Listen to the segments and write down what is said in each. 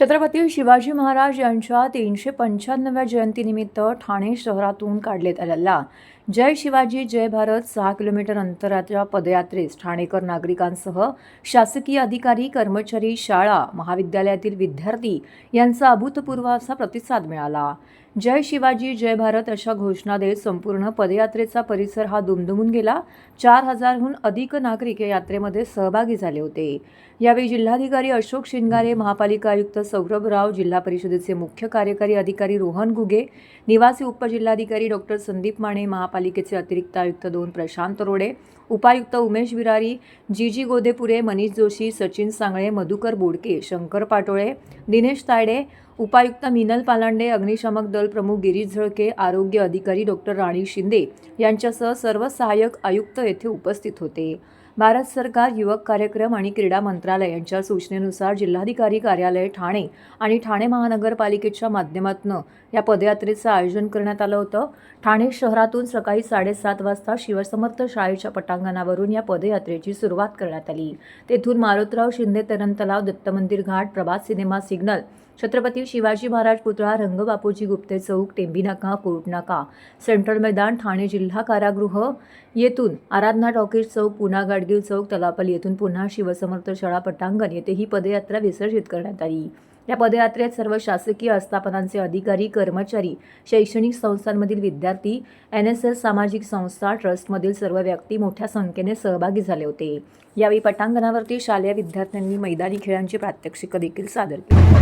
छत्रपती शिवाजी महाराज यांच्या तीनशे पंच्याण्णव्या जयंतीनिमित्त ठाणे शहरातून काढण्यात आलेला जय शिवाजी जय भारत. सहा किलोमीटर अंतराच्या पदयात्रेस ठाणेकर नागरिकांसह शासकीय अधिकारी कर्मचारी शाळा महाविद्यालयातील विद्यार्थी यांचा अभूतपूर्व असा प्रतिसाद मिळाला. जय शिवाजी जय भारत अशा घोषणा देत संपूर्ण पदयात्रेचा परिसर हा दुमदुमून गेला. चार हजारहून अधिक नागरिक या यात्रेमध्ये सहभागी झाले होते. यावेळी जिल्हाधिकारी अशोक शिंगारे महापालिका आयुक्त सौरभ राव जिल्हा परिषदेचे मुख्य कार्यकारी अधिकारी रोहन घुगे निवासी उपजिल्हाधिकारी डॉक्टर संदीप माने महापालिकेचे अतिरिक्त आयुक्त दोन प्रशांत रोडे उपायुक्त उमेश विरारी जी जी गोदेपुरे मनीष जोशी सचिन सांगळे मधुकर बोडके शंकर पाटोळे दिनेश तायडे उपायुक्त मिनल पालांडे अग्निशामक दल प्रमुख गिरीश झळके आरोग्य अधिकारी डॉक्टर राणी शिंदे यांच्यासह सर्व सहाय्यक आयुक्त येथे उपस्थित होते. भारत सरकार युवक कार्यक्रम आणि क्रीडा मंत्रालय यांच्या सूचनेनुसार जिल्हाधिकारी कार्यालय ठाणे आणि ठाणे महानगरपालिकेच्या माध्यमातून या पदयात्रेचं आयोजन करण्यात आलं होतं. ठाणे शहरातून सकाळी साडेसात वाजता शिवसमर्थ शाळेच्या पटांगणावरून या पदयात्रेची सुरुवात करण्यात आली. तेथून मारुतराव शिंदे तरण तलाव दत्त मंदिर घाट प्रभात सिनेमा सिग्नल छत्रपती शिवाजी महाराज पुतळा रंगबापूजी गुप्ते चौक टेंबीनाका कोर्टनाका सेंट्रल मैदान ठाणे जिल्हा कारागृह. येथून आराधना टॉकीज चौक पुन्हा गाडगीळ चौक तलापल येथून पुन्हा शिवसमर्थ शाळा पटांगण येथे ही पदयात्रा विसर्जित करण्यात आली. या पदयात्रेत सर्व शासकीय आस्थापनांचे अधिकारी कर्मचारी शैक्षणिक संस्थांमधील विद्यार्थी एन एस एस सामाजिक संस्था ट्रस्टमधील सर्व व्यक्ती मोठ्या संख्येने सहभागी झाले होते. यावेळी पटांगणावरती शालेय विद्यार्थ्यांनी मैदानी खेळांची प्रात्यक्षिकं देखील सादर केली.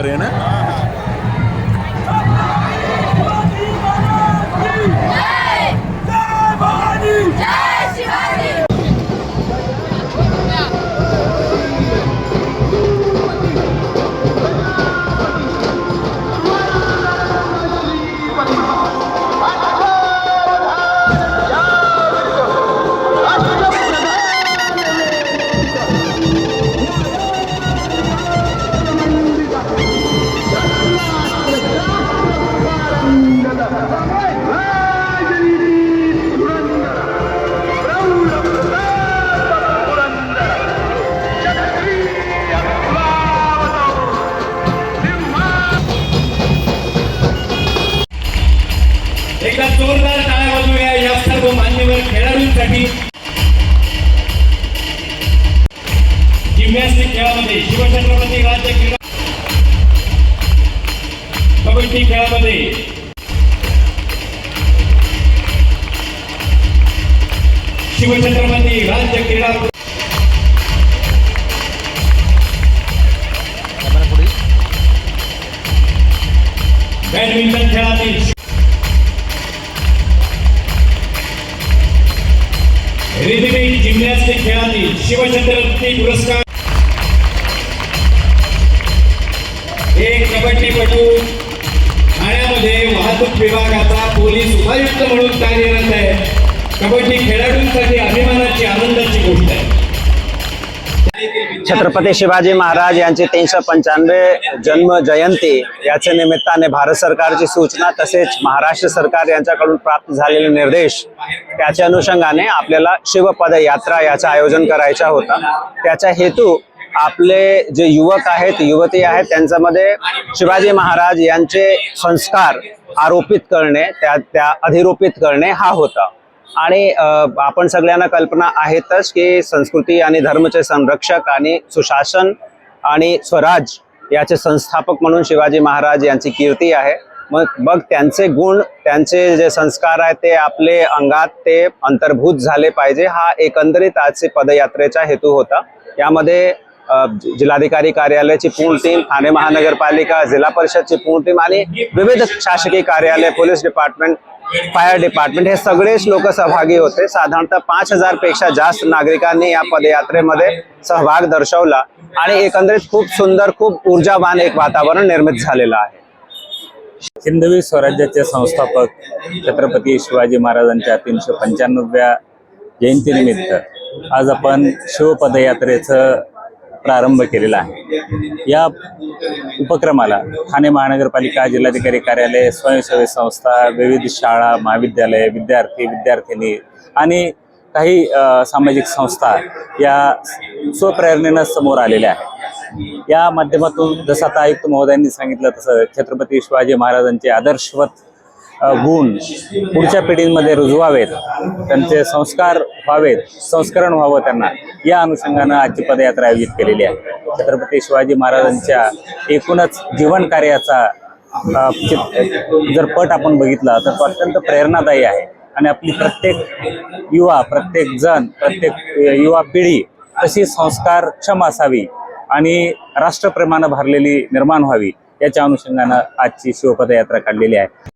പറയാണ്? करण्यासाठी जिम्नॅस्टिक खेळामध्ये शिवछत्रपती राज्य क्रीडा कबड्डी खेळामध्ये. शिवछत्रपती राज्य क्रीडा बॅडमिंटन खेळातील रिदमिक खेळातील शिवछत्रपती पुरस्कार. एक कबड्डीपटू ठाण्यामध्ये वाहतूक विभागाचा पोलीस उपायुक्त म्हणून कार्यरत आहे. कबड्डी खेळाडूंसाठी अभिमानाची आनंदाची गोष्ट आहे. छत्रपती शिवाजी महाराज यांची तीनशे पंच्याण्णवे जन्म जयंती याच्या निमित्ताने भारत सरकारची सूचना तसेच महाराष्ट्र सरकार यांच्याकडून प्राप्त झालेले निर्देश त्याच्या अनुषंगाने आपल्याला शिवपद यात्रा याचं आयोजन करायचा होता. त्याचा हेतू आपले जे युवक आहेत युवती आहेत त्यांच्यामध्ये शिवाजी महाराज यांचे संस्कार आरोपित करणे त्या त्या अधिरोपित करणे हा होता. आणि आपण सगळ्यांना कल्पना आहेतच की संस्कृती आणि धर्मचे संरक्षक आणि सुशासन आणि स्वराज याचे संस्थापक म्हणून शिवाजी महाराज यांची कीर्ती आहे. मग बघ त्यांचे गुण त्यांचे जे संस्कार आहेत ते आपले अंगात ते अंतर्भूत झाले पाहिजे. हा एकंदरीत आजचे पदयात्रेचा हेतू होता. यामध्ये जिल्हाधिकारी कार्यालयाची पूर्ण टीम ठाणे महानगरपालिका जिल्हा परिषदची पूर्ण टीम आणि विविध शासकीय कार्यालय पोलीस डिपार्टमेंट फायर डिपार्टमेंट हे सगळेच लोक सहभागी होते. साधारणतः पाच हजारपेक्षा जास्त नागरिकांनी या पदयात्रेमध्ये सहभाग दर्शवला आणि एकंदरीत खूप सुंदर खूप ऊर्जावान एक वातावरण निर्मित झालेलं आहे. हिंदवी स्वराज्याचे संस्थापक छत्रपती शिवाजी महाराजांच्या तीनशे पंच्याण्णव्या जयंतीनिमित्त आज आपण शिवपदयात्रेचं प्रारंभ केलेला आहे. या उपक्रमाला ठाणे महानगरपालिका जिल्हाधिकारी कार्यालय स्वयंसेवी संस्था विविध शाळा महाविद्यालय विद्यार्थी विद्यार्थिनी आणि काही सामाजिक संस्था या स्वप्रेरणेनं समोर आलेल्या आहेत. या माध्यमातून जसं आता आयुक्त महोदयांनी सांगितलं तसं छत्रपती शिवाजी महाराजांचे आदर्शवत गुण पुढच्या पिढींमध्ये रुजवावेत त्यांचे संस्कार व्हावेत संस्करण व्हावं त्यांना. या अनुषंगानं आजची पदयात्रा आयोजित केलेली आहे. छत्रपती शिवाजी महाराजांच्या एकूणच जीवन कार्याचा जर पट आपण बघितला तर तो अत्यंत प्रेरणादायी आहे. आणि आपली प्रत्येक युवा प्रत्येक जण प्रत्येक युवा पिढी तशी संस्कारक्षम असावी आणि राष्ट्रप्रेमानं भरलेली निर्माण व्हावी याच्या अनुषंगानं आजची शिवपदयात्रा काढलेली आहे.